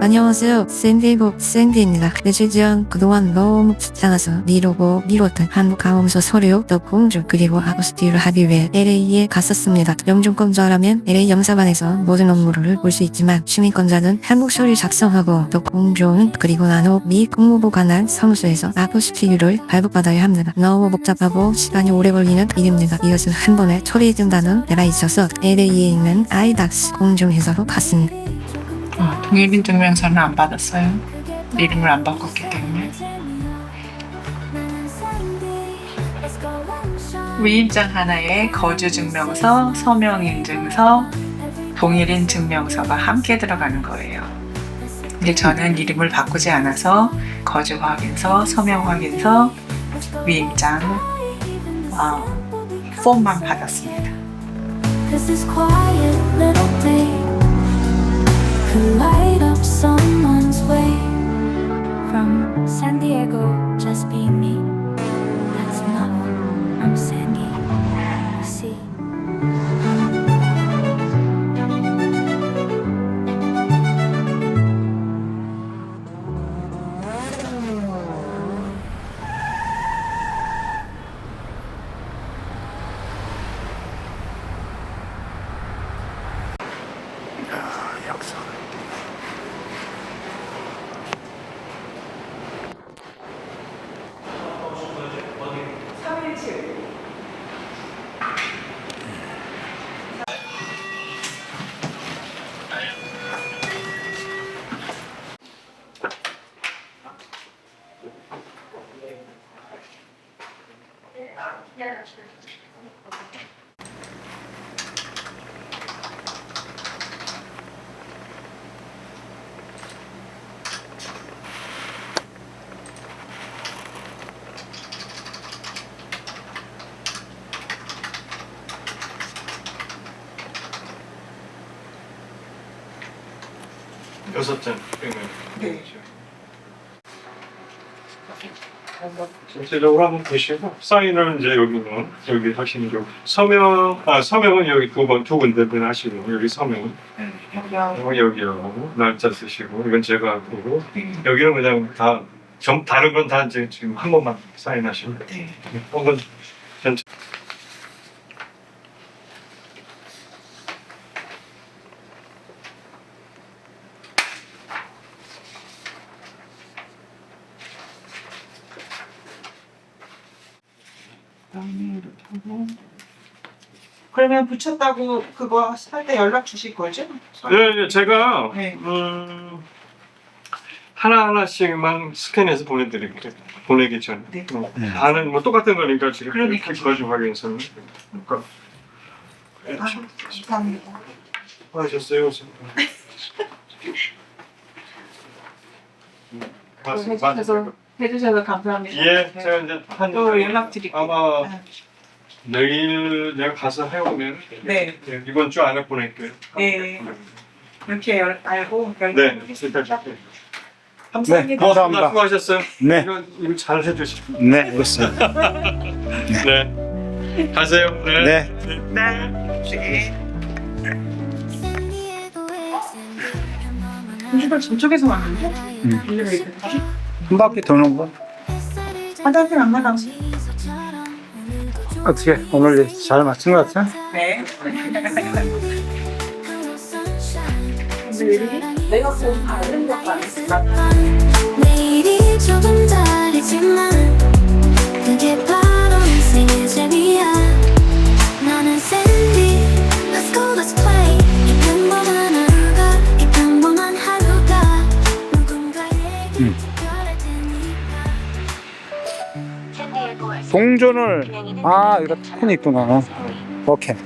안녕하세요. 샌디에고 샌디입니다. 전 그동안 너무 귀찮아서 미루고 미뤘던 한국 가공서 서류 또 공주 그리고 아포스티를 하기 위해 LA에 갔었습니다. 영주권자라면 LA 영사관에서 모든 업무를 볼 수 있지만 시민권자는 한국 서류 작성하고 또 공주는 그리고 난 후 미 국무부 관할 사무소에서 아포스티를 발급받아야 합니다. 너무 복잡하고 시간이 오래 걸리는 일입니다. 이것을 한 번에 처리해준다는 데가 있어서 LA에 있는 아이닥스 공중회사로 갔습니다. 어, 동일인 증명서는 안 받았어요. 이름을 안 바꿨기 때문에. 위임장 하나에 거주 증명서, 서명 인증서, 동일인 증명서가 함께 들어가는 거예요. 근데 저는 이름을 바꾸지 않아서 거주 확인서, 서명 확인서, 위임장 어, 폼만 받았습니다. can light up someone's way from San Diego, just be me. That's enough. I'm You see. 여섯 장 빼면 네. 전체적으로 한번 보시고 사인은 이제 여기는 여기 하시는 거 서명 아 서명은 여기 두 번 두 군데 분 하시고 여기 서명은 현명 여기요 날짜 쓰시고 이건 제가 하고 네. 여기는 그냥 다 점, 다른 건 다 이제 지금 한 번만 사인하시면. 네. 혹은 전체 다음에 이렇게 하고 그러면 붙였다고 그거 할 때 연락 주실 거죠? 네, 네, 제가 네. 음, 하나 하나씩만 스캔해서 보내드릴게요. 보내기 전에. 네. 어, 다는 뭐 똑같은 거니까 지금 그러니까요. 거주 확인서는. 그러니까. 네, 아, 감사합니다. 하셨어요, 우선. 맞습니다. 해주셔서 해주셔서 감사합니다. 예, 네. 제가 이제 한 또 연락드릴게요. 아마 아, 내일 내가 가서 해오면 네. 예, 이번 주 안에 보낼게요. 네. 이렇게 열, 알고 네, 연락드릴게요. 일단 줄게요. 감사합니다. 네, 감사합니다. 수고하셨어요. 네, 이거 이거 잘 해주시고. 네, 알겠습니다. 네. 가세요. 네. 네. 네. 공주가 저쪽에서 왔는데? 음. 한 바퀴 도는 거. 화장실 안 나가고. 어떻게 오늘 잘 맞춘 것 같아? 네. 내가 좀 다른 것 같아. 동전을 아 이거 펜 있구나. 오케이.